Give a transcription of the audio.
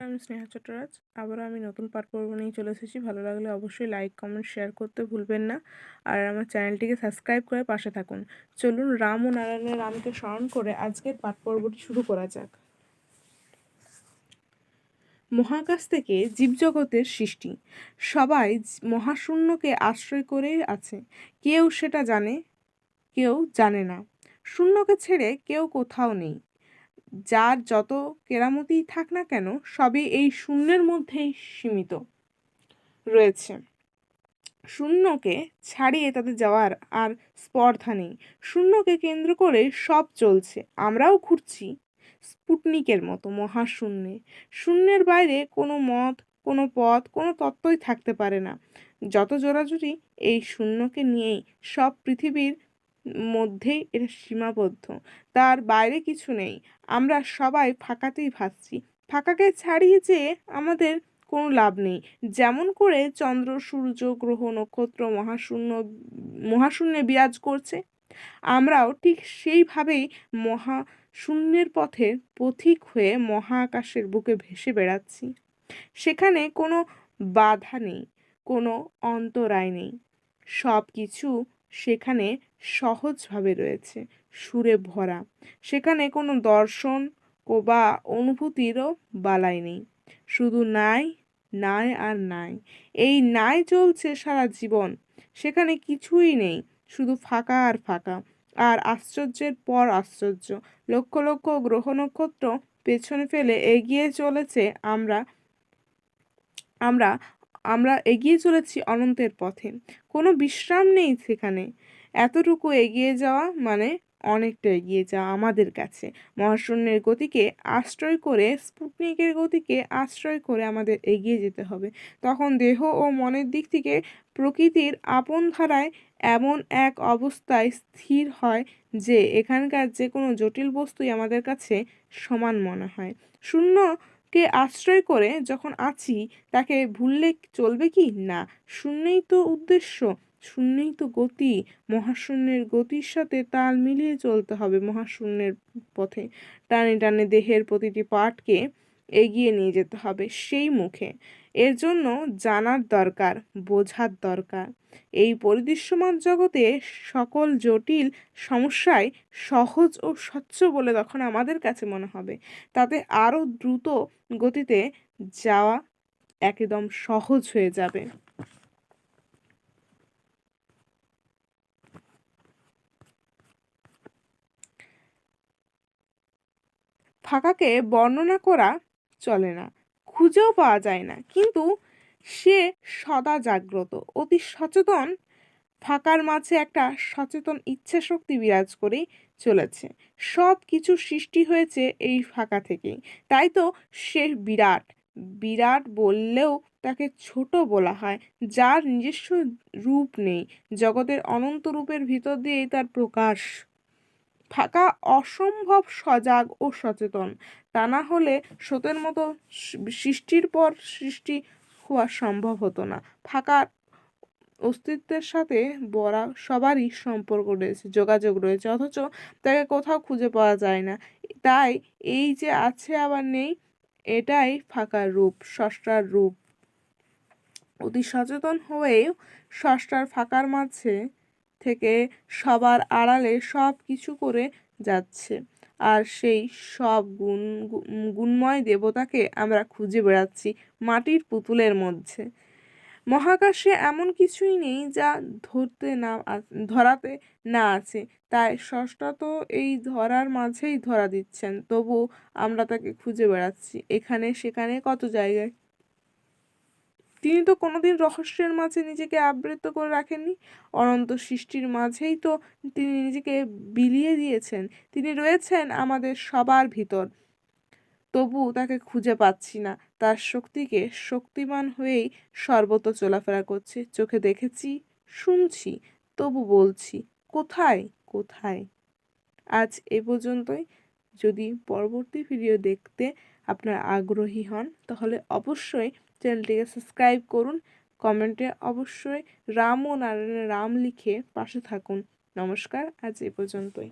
আমি স্নেহা চট্টরাজ। আবারও আমি নতুন পাঠ পর্ব নিয়ে চলে এসেছি। ভালো লাগলে অবশ্যই লাইক কমেন্ট শেয়ার করতে ভুলবেন না। আর আমার চ্যানেলটিকে সাবস্ক্রাইব করে পাশে থাকুন। চলুন রাম ও নারায়ণের রামকে স্মরণ করে আজকের পাঠ পর্বটি শুরু করা যাক। মহাকাশ থেকে জীবজগতের সৃষ্টি। সবাই মহাশূন্যকে আশ্রয় করেই আছে। কেউ সেটা জানে, কেউ জানে না। শূন্যকে ছেড়ে কেউ কোথাও নেই। যার যত কেরামতিই থাক না কেন, সবই এই শূন্যের মধ্যেই সীমিত রয়েছে। শূন্যকে ছাড়িয়ে তাদের যাওয়ার আর স্পর্ধা নেই। শূন্যকে কেন্দ্র করে সব চলছে। আমরাও ঘুরছি স্পুটনিকের মতো মহাশূন্যে। শূন্যের বাইরে কোনো মত, কোনো পথ, কোনো তত্ত্বই থাকতে পারে না। যত জোরাজুরি এই শূন্যকে নিয়েই সব পৃথিবীর মধ্যেই এটা সীমাবদ্ধ। তার বাইরে কিছু নেই। আমরা সবাই ফাঁকাতেই ভাসছি। ফাঁকাকে ছাড়িয়ে যে আমাদের কোনো লাভ নেই। যেমন করে চন্দ্র, সূর্য, গ্রহ, নক্ষত্র, মহাশূন্য, মহাশূন্যে বিরাজ করছে। আমরাও ঠিক সেইভাবেই মহাশূন্যের পথে পথিক হয়ে মহাকাশের বুকে ভেসে বেড়াচ্ছি। সেখানে কোনো বাধা নেই, কোনো অন্তরায় নেই। সব কিছু সেখানে সহজভাবে রয়েছে, সুরে ভরা। সেখানে কোনো দর্শন বা অনুভূতিরও বালাই নেই। শুধু নাই নাই আর নাই। এই নাই চলছে সারা জীবন। সেখানে কিছুই নেই, শুধু ফাঁকা আর ফাঁকা। আর আশ্চর্যের পর আশ্চর্য। লক্ষ লক্ষ গ্রহ নক্ষত্র পেছনে ফেলে এগিয়ে চলেছে আমরা আমরা আমরা এগিয়ে চলেছি অনন্তের পথে। কোনো বিশ্রাম নেই সেখানে। এতটুকু এগিয়ে যাওয়া মানে অনেকটা এগিয়ে যাওয়া আমাদের কাছে। মহাশূন্যের গতিকে আশ্রয় করে, স্পুটনিকের গতিকে আশ্রয় করে আমাদের এগিয়ে যেতে হবে। তখন দেহ ও মনের দিক থেকে প্রকৃতির আপন ধারায় এমন এক অবস্থায় স্থির হয় যে, এখানকার যে কোনো জটিল বস্তুই আমাদের কাছে সমান মনে হয়। শূন্য কে আশ্রয় করে যখন আছি, তাকে ভুললে চলবে কি? না, শূন্যই তো উদ্দেশ্য, শূন্যই তো গতি। মহাশূন্যের গতির সাথে তাল মিলিয়ে চলতে হবে মহাশূন্যের পথে। টানে টানে দেহের প্রতিটি পার্টকে এগিয়ে নিয়ে যেতে হবে সেই মুখে। এর জন্য জানার দরকার, বোঝার দরকার। এই পরিদৃশ্যমান জগতে সকল জটিল সমস্যায় সহজ ও স্বচ্ছ বলে তখন আমাদের কাছে মনে হবে। তাতে আরও দ্রুত গতিতে যাওয়া একদম সহজ হয়ে যাবে। ফাঁকাকে বর্ণনা করা চলে না। খুঁজেও পাওয়া যায় না। কিন্তু সে সদা জাগ্রত, অতি সচেতন, ফাঁকার মাঝে একটা সচেতন ইচ্ছা শক্তি বিরাজ করেই চলেছে। সব কিছু সৃষ্টি হয়েছে এই ফাঁকা থেকেই। তাই তো সে বিরাট বিরাট বললেও তাকে ছোট বলা হয়, যার নিজস্ব রূপ নেই। জগতের অনন্ত রূপের ভিতর দিয়েই তার প্রকাশ। থাকা অসম্ভব সজাগ ও সচেতন। তা না হলে স্রোতের মতো সৃষ্টির পর সৃষ্টি হওয়া সম্ভব হতো না। ফাঁকার অস্তিত্বের সাথে বরা সবারই সম্পর্ক রয়েছে, যোগাযোগ রয়েছে, অথচ তাকে কোথাও খুঁজে পাওয়া যায় না। তাই এই যে আছে আবার নেই, এটাই ফাঁকার রূপ ষষ্ঠার রূপ। অতি সচেতন হয়েও ষষ্ঠার ফাঁকার মাঝে থেকে সবার আড়ালে সব কিছু করে যাচ্ছে। আর সেই সব গুণ, গুণময় দেবতাকে আমরা খুঁজে বেড়াচ্ছি মাটির পুতুলের মধ্যে। মহাকাশে এমন কিছুই নেই যা ধরতে না ধরাতে না আছে। তাই ষষ্ঠা তো এই ধরার মাঝেই ধরা দিচ্ছেন তবু আমরা তাকে খুঁজে বেড়াচ্ছি। এখানে সেখানে কত জায়গায় তিনি তো কোনোদিন রহস্যের মাঝে নিজেকে আবৃত করে রাখেননি, অনন্ত সৃষ্টির মাঝেই তো তিনি নিজেকে বিলিয়ে দিয়েছেন। তিনি রয়েছেন আমাদের সবার ভিতর। তবু তাকে খুঁজে পাচ্ছি না। তার শক্তিকে শক্তিমান হয়েই সর্বত চলাফেরা করছে। চোখে দেখেছি, শুনছি, তবু বলছি, কোথায় কোথায়? আজ এ পর্যন্তই। যদি পরবর্তী ভিডিও দেখতে আপনার আগ্রহী হন, তাহলে অবশ্যই চ্যানেলটিকে সাবস্ক্রাইব করুন। কমেন্টে অবশ্যই রাম ও নারায়ণের রাম লিখে পাশে থাকুন। নমস্কার, আজ এ পর্যন্তই।